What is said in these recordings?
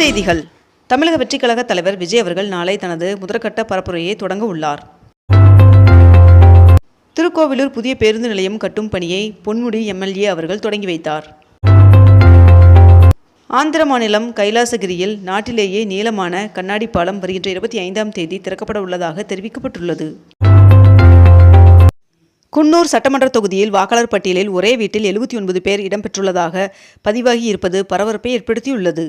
செய்திகள். தமிழக வெற்றிக் கழக தலைவர் விஜய் அவர்கள் நாளை தனது முதற்கட்ட பரப்புரையை தொடங்க உள்ளார். திருக்கோவிலூர் புதிய பேருந்து நிலையம் கட்டும் பணியை பொன்முடி எம்எல்ஏ அவர்கள் தொடங்கி வைத்தார். ஆந்திர மாநிலம் கைலாசகிரியில் நாட்டிலேயே நீளமான கண்ணாடி பாலம் வருகின்ற இருபத்தி ஐந்தாம் தேதி திறக்கப்பட உள்ளதாக தெரிவிக்கப்பட்டுள்ளது. குன்னூர் சட்டமன்ற தொகுதியில் வாக்காளர் பட்டியலில் ஒரே வீட்டில் எழுபத்தி ஒன்பது பேர் இடம்பெற்றுள்ளதாக பதிவாகி இருப்பது பரபரப்பை ஏற்படுத்தியுள்ளது.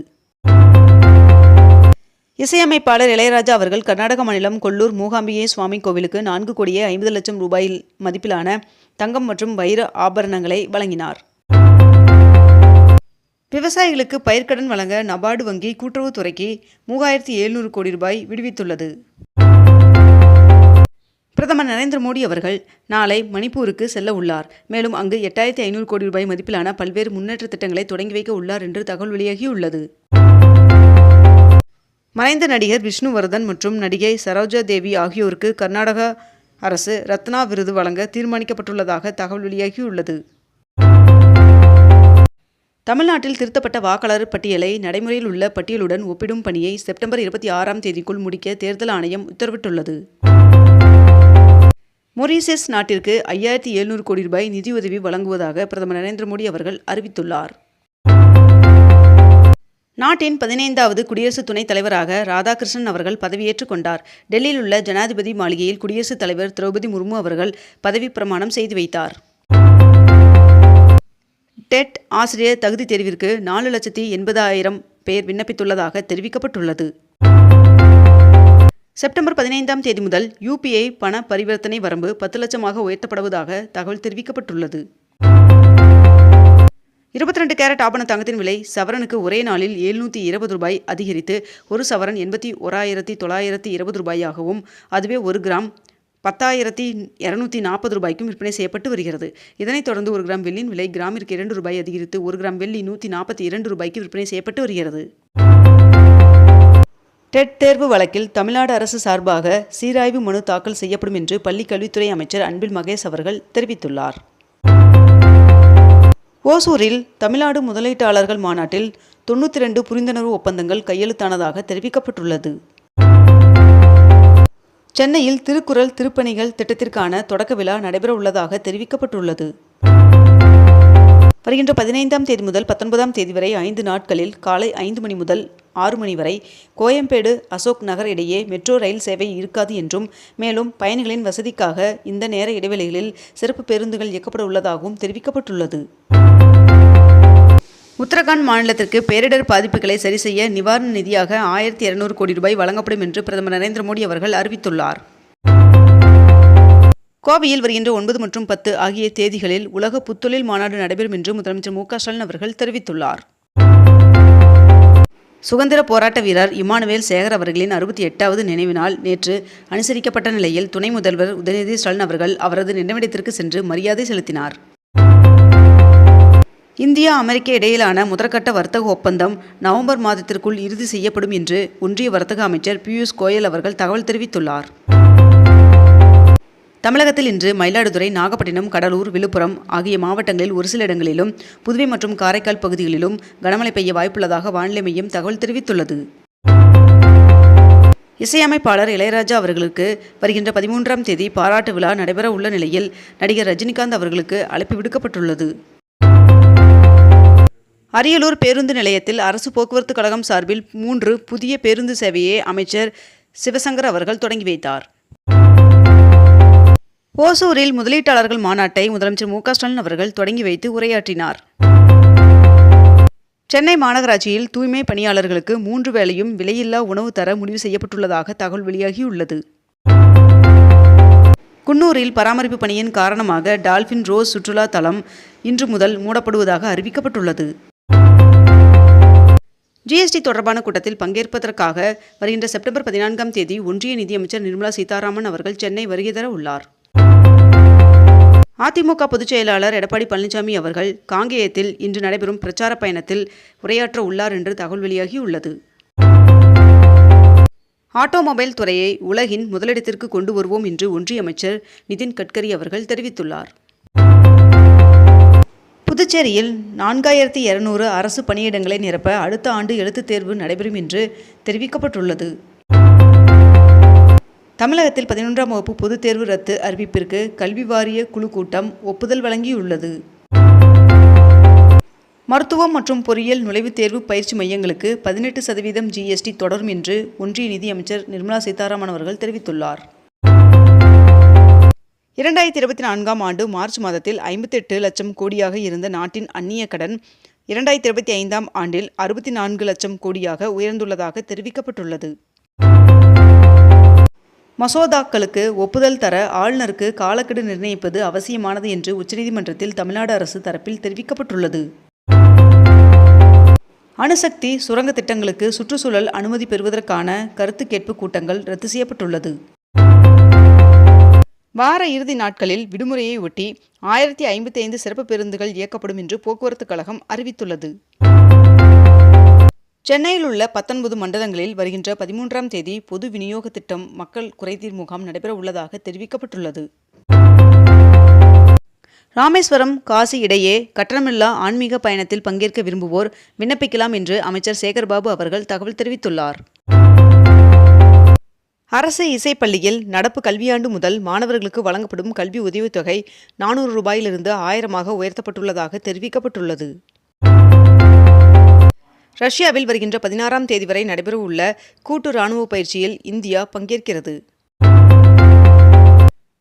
இசையமைப்பாளர் இளையராஜா அவர்கள் கர்நாடக மாநிலம் கொல்லூர் மூகாம்பிகை சுவாமி கோவிலுக்கு நான்கு கோடியே ஐம்பது லட்சம் ரூபாயில் மதிப்பிலான தங்கம் மற்றும் வைர ஆபரணங்களை வழங்கினார். விவசாயிகளுக்கு பயிர்க்கடன் வழங்க நபார்டு வங்கி கூட்டுறவுத்துறைக்கு மூவாயிரத்தி எழுநூறு கோடி ரூபாய் விடுவித்துள்ளது. பிரதமர் நரேந்திர மோடி அவர்கள் நாளை மணிப்பூருக்கு செல்ல உள்ளார். மேலும் அங்கு எட்டாயிரத்தி ஐநூறு கோடி ரூபாய் மதிப்பிலான பல்வேறு முன்னேற்ற திட்டங்களை தொடங்கி வைக்க உள்ளார் என்று தகவல் வெளியாகியுள்ளது. மறைந்த நடிகர் விஷ்ணுவர்தன் மற்றும் நடிகை சரோஜா தேவி ஆகியோருக்கு கர்நாடக அரசு ரத்னா விருது வழங்க தீர்மானிக்கப்பட்டுள்ளதாக தகவல் வெளியாகியுள்ளது. தமிழ்நாட்டில் திருத்தப்பட்ட வாக்காளர் பட்டியலை நடைமுறையில் உள்ள பட்டியலுடன் ஒப்பிடும் பணியை செப்டம்பர் இருபத்தி ஆறாம் தேதிக்குள் முடிக்க தேர்தல் ஆணையம் உத்தரவிட்டுள்ளது. மொரீசியஸ் நாட்டிற்கு ஐயாயிரத்தி எழுநூறு கோடி ரூபாய் நிதியுதவி வழங்குவதாக பிரதமர் நரேந்திர மோடி அவர்கள் அறிவித்துள்ளார். நாட்டின் பதினைந்தாவது குடியரசு துணைத் தலைவராக ராதாகிருஷ்ணன் அவர்கள் பதவியேற்றுக் கொண்டார். டெல்லியில் உள்ள ஜனாதிபதி மாளிகையில் குடியரசுத் தலைவர் திரௌபதி முர்மு அவர்கள் பதவிப் பிரமாணம் செய்து வைத்தார். டெட் ஆசிரியர் தகுதி தேர்விற்கு நாலு லட்சத்தி எண்பதாயிரம் பேர் விண்ணப்பித்துள்ளதாக தெரிவிக்கப்பட்டுள்ளது. செப்டம்பர் பதினைந்தாம் தேதி முதல் யூபிஐ பண பரிவர்த்தனை வரம்பு பத்து லட்சமாக உயர்த்தப்படுவதாக தகவல் தெரிவிக்கப்பட்டுள்ளது. இருபத்தி ரெண்டு கேரட் ஆபண தங்கத்தின் விலை சவரனுக்கு ஒரே நாளில் எழுநூற்றி இருபது ரூபாய் அதிகரித்து ஒரு சவரன் எண்பத்தி ஓராயிரத்தி தொள்ளாயிரத்தி இருபது ரூபாயாகவும் அதுவே ஒரு கிராம் பத்தாயிரத்தி இரநூத்தி நாற்பது ரூபாய்க்கும் விற்பனை செய்யப்பட்டு வருகிறது. இதனைத் தொடர்ந்து ஒரு கிராம் வெள்ளியின் விலை கிராமிற்கு இரண்டு ரூபாய் அதிகரித்து ஒரு கிராம் வெள்ளி நூற்றி நாற்பத்தி இரண்டு ரூபாய்க்கு விற்பனை செய்யப்பட்டு வருகிறது. டெட் தேர்வு வழக்கில் தமிழ்நாடு அரசு சார்பாக சீராய்வு மனு தாக்கல் செய்யப்படும் என்று பள்ளிக் கல்வித்துறை அமைச்சர் அன்பில் மகேஷ் அவர்கள் தெரிவித்துள்ளார். ஓசூரில் தமிழ்நாடு முதலீட்டாளர்கள் மாநாட்டில் தொண்ணூற்றி ரெண்டு புரிந்துணர்வு ஒப்பந்தங்கள் கையெழுத்தானதாக தெரிவிக்கப்பட்டுள்ளது. சென்னையில் திருக்குறள் திருப்பணிகள் திட்டத்திற்கான தொடக்க விழா நடைபெற உள்ளதாக தெரிவிக்கப்பட்டுள்ளது. வருகின்ற பதினைந்தாம் தேதி முதல் பத்தொன்பதாம் தேதி வரை ஐந்து நாட்களில் காலை ஐந்து மணி முதல் ஆறு மணி வரை கோயம்பேடு அசோக் நகர் இடையே மெட்ரோ ரயில் சேவை இருக்காது என்றும் மேலும் பயணிகளின் வசதிக்காக இந்த நேர இடைவெளிகளில் சிறப்பு பேருந்துகள் இயக்கப்பட உள்ளதாகவும் தெரிவிக்கப்பட்டுள்ளது. உத்தரகாண்ட் மாநிலத்திற்கு பேரிடர் பாதிப்புகளை சரி செய்ய நிவாரண நிதியாக ஆயிரத்தி இருநூறு கோடி ரூபாய் வழங்கப்படும் என்று பிரதமர் நரேந்திர மோடி அவர்கள் அறிவித்துள்ளார். கோவையில் வருகின்ற ஒன்பது மற்றும் பத்து ஆகிய தேதிகளில் உலக புத்தொழில் மாநாடு நடைபெறும் என்று முதலமைச்சர் மு க ஸ்டாலின் அவர்கள் தெரிவித்துள்ளார். சுதந்திர போராட்ட வீரர் இமானுவேல் சேகர் அவர்களின் அறுபத்தி எட்டாவது நினைவு நாள் நேற்று அனுசரிக்கப்பட்ட நிலையில் துணை முதல்வர் உதயநிதி ஸ்டாலின் அவர்கள் அவரது நினைவிடத்திற்கு சென்று மரியாதை செலுத்தினார். இந்தியா அமெரிக்க இடையிலான முதற்கட்ட வர்த்தக ஒப்பந்தம் நவம்பர் மாதத்திற்குள் இறுதி செய்யப்படும் என்று ஒன்றிய வர்த்தக அமைச்சர் பியூஷ் கோயல் அவர்கள் தகவல் தெரிவித்துள்ளார். தமிழகத்தில் இன்று மயிலாடுதுறை நாகப்பட்டினம் கடலூர் விழுப்புரம் ஆகிய மாவட்டங்களில் ஒரு சில இடங்களிலும் புதுவை மற்றும் காரைக்கால் பகுதிகளிலும் கனமழை பெய்ய வாய்ப்புள்ளதாக வானிலை மையம் தகவல் தெரிவித்துள்ளது. இசையமைப்பாளர் இளையராஜா அவர்களுக்கு வருகின்ற பதிமூன்றாம் தேதி பாராட்டு விழா நடைபெற உள்ள நிலையில் நடிகர் ரஜினிகாந்த் அவர்களுக்கு அழைப்பு விடுக்கப்பட்டுள்ளது. அரியலூர் பேருந்து நிலையத்தில் அரசு போக்குவரத்து கழகம் சார்பில் மூன்று புதிய பேருந்து சேவையை அமைச்சர் சிவசங்கர் அவர்கள் தொடங்கி வைத்தார். ஓசூரில் முதலீட்டாளர்கள் மாநாட்டை முதலமைச்சர் மு ஸ்டாலின் அவர்கள் தொடங்கி வைத்து உரையாற்றினார். சென்னை மாநகராட்சியில் தூய்மை பணியாளர்களுக்கு மூன்று வேளையும் விலையில்லா உணவு தர முடிவு செய்யப்பட்டுள்ளதாக தகவல் வெளியாகியுள்ளது. குன்னூரில் பராமரிப்பு பணியின் காரணமாக டால்பின் ரோஸ் சுற்றுலா தளம் இன்று முதல் மூடப்படுவதாக அறிவிக்கப்பட்டுள்ளது. ஜிஎஸ்டி தொடர்பான கூட்டத்தில் பங்கேற்பதற்காக வருகின்ற செப்டம்பர் பதினான்காம் தேதி ஒன்றிய நிதியமைச்சர் நிர்மலா சீதாராமன் அவர்கள் சென்னை வருகை தர உள்ளார். அதிமுக பொதுச் செயலாளர் எடப்பாடி பழனிசாமி அவர்கள் காங்கேயத்தில் இன்று நடைபெறும் பிரச்சார பயணத்தில் உரையாற்ற உள்ளார் என்று தகவல் வெளியாகியுள்ளது ஆட்டோமொபைல் துறையை உலகின் முதலிடத்திற்கு கொண்டு வருவோம் என்று ஒன்றிய அமைச்சர் நிதின் கட்கரி அவர்கள் தெரிவித்துள்ளார். புதுச்சேரியில் நான்காயிரத்தி இருநூறு அரசு பணியிடங்களை நிரப்ப அடுத்த ஆண்டு எழுத்துத் தேர்வு நடைபெறும் என்று தெரிவிக்கப்பட்டுள்ளது. தமிழகத்தில் பதினொன்றாம் வகுப்பு பொதுத் தேர்வு ரத்து அறிவிப்பிற்கு கல்வி வாரிய குழு கூட்டம் ஒப்புதல் வழங்கியுள்ளது. மருத்துவம் மற்றும் பொறியியல் நுழைவுத் தேர்வு பயிற்சி மையங்களுக்கு பதினெட்டு சதவீதம் ஜிஎஸ்டி தொடரும் என்று ஒன்றிய நிதியமைச்சர் நிர்மலா சீதாராமன் அவர்கள் தெரிவித்துள்ளார். இரண்டாயிரத்தி இருபத்தி நான்காம் ஆண்டு மார்ச் மாதத்தில் ஐம்பத்தெட்டு லட்சம் கோடியாக இருந்த நாட்டின் அந்நிய கடன் இரண்டாயிரத்தி இருபத்தி ஐந்தாம் ஆண்டில் அறுபத்தி நான்கு லட்சம் கோடியாக உயர்ந்துள்ளதாக தெரிவிக்கப்பட்டுள்ளது. மசோதாக்களுக்கு ஒப்புதல் தர ஆளுநருக்கு காலக்கெடு நிர்ணயிப்பது அவசியமானது என்று உச்சநீதிமன்றத்தில் தமிழ்நாடு அரசு தரப்பில் தெரிவிக்கப்பட்டுள்ளது. அணுசக்தி சுரங்க திட்டங்களுக்கு சுற்றுச்சூழல் அனுமதி பெறுவதற்கான கருத்து கேட்பு கூட்டங்கள் ரத்து செய்யப்பட்டுள்ளது. வார இறுதி நாட்களில் விடுமுறையை ஒட்டி ஆயிரத்தி ஐம்பத்தி ஐந்து சிறப்பு பேருந்துகள் இயக்கப்படும் என்று போக்குவரத்து கழகம் அறிவித்துள்ளது. சென்னையில் உள்ள பத்தொன்பது மண்டலங்களில் வருகின்ற பதிமூன்றாம் தேதி பொது விநியோக திட்டம் மக்கள் குறைதீர் முகாம் நடைபெற உள்ளதாக தெரிவிக்கப்பட்டுள்ளது. ராமேஸ்வரம் காசி இடையே கட்டணமில்லா ஆன்மீக பயணத்தில் பங்கேற்க விரும்புவோர் விண்ணப்பிக்கலாம் என்று அமைச்சர் சேகர்பாபு அவர்கள் தகவல் தெரிவித்துள்ளார். அரசு இசைப்பள்ளியில் நடப்பு கல்வியாண்டு முதல் மாணவர்களுக்கு வழங்கப்படும் கல்வி உதவித்தொகை நானூறு ரூபாயிலிருந்து ஆயிரமாக உயர்த்தப்பட்டுள்ளதாக தெரிவிக்கப்பட்டுள்ளது. ரஷ்யாவில் வருகின்ற பதினாறாம் தேதி வரை நடைபெறவுள்ள கூட்டு ராணுவ பயிற்சியில் இந்தியா பங்கேற்கிறது.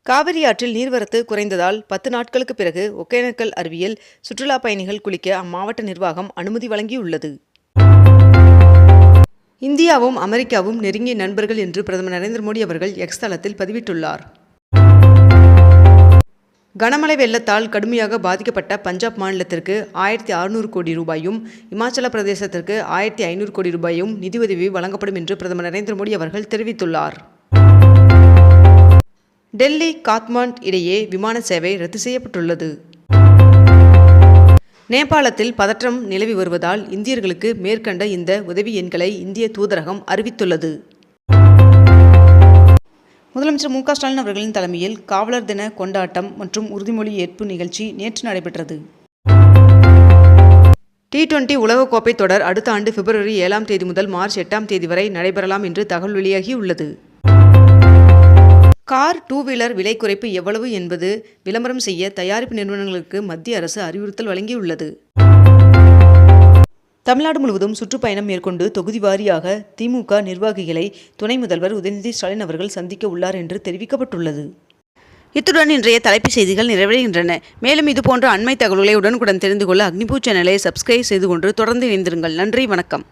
காவிரி ஆற்றில் நீர்வரத்து குறைந்ததால் பத்து நாட்களுக்கு பிறகு ஒகேனக்கல் அருவியில் சுற்றுலா பயணிகள் குளிக்க அம்மாவட்ட நிர்வாகம் அனுமதி வழங்கியுள்ளது. இந்தியாவும் அமெரிக்காவும் நெருங்கிய நண்பர்கள் என்று பிரதமர் நரேந்திர மோடி அவர்கள் எக்ஸ் தளத்தில் பதிவிட்டுள்ளார். கனமழை வெள்ளத்தால் கடுமையாக பாதிக்கப்பட்ட பஞ்சாப் மாநிலத்திற்கு ஆயிரத்தி அறுநூறு கோடி ரூபாயும் இமாச்சல பிரதேசத்திற்கு ஆயிரத்தி ஐநூறு கோடி ரூபாயும் நிதியுதவி வழங்கப்படும் என்று பிரதமர் நரேந்திர மோடி அவர்கள் தெரிவித்துள்ளார். டெல்லி காத்மாண்ட் இடையே விமான சேவை ரத்து செய்யப்பட்டுள்ளது. நேபாளத்தில் பதற்றம் நிலவி வருவதால் இந்தியர்களுக்கு மேற்கண்ட இந்த உதவி எண்களை இந்திய தூதரகம் அறிவித்துள்ளது. முதலமைச்சர் மு ஸ்டாலின் அவர்களின் தலைமையில் காவலர் தின கொண்டாட்டம் மற்றும் உறுதிமொழி ஏற்பு நிகழ்ச்சி நேற்று நடைபெற்றது. டி டுவெண்டி உலகக்கோப்பை தொடர் அடுத்த ஆண்டு பிப்ரவரி ஏழாம் தேதி முதல் மார்ச் எட்டாம் தேதி வரை நடைபெறலாம் என்று தகவல் வெளியாகியுள்ளது. கார் டூ வீலர் விலை குறைப்பு எவ்வளவு என்பது விளம்பரம் செய்ய தயாரிப்பு நிறுவனங்களுக்கு மத்திய அரசு அறிவுறுத்தல் வழங்கியுள்ளது. தமிழ்நாடு முழுவதும் சுற்றுப்பயணம் மேற்கொண்டு தொகுதி வாரியாக திமுக நிர்வாகிகளை துணை முதல்வர் உதயநிதி ஸ்டாலின் அவர்கள் சந்திக்க உள்ளார் என்று தெரிவிக்கப்பட்டுள்ளது. இத்துடன் இன்றைய தலைப்புச் செய்திகள் நிறைவடைகின்றன. மேலும் இதுபோன்ற அண்மை தகவல்களை உடனுக்குடன் தெரிந்து கொள்ள அக்னிபூ சேனலை சப்ஸ்கிரைப் செய்து கொண்டு தொடர்ந்து இணைந்திருங்கள். நன்றி வணக்கம்.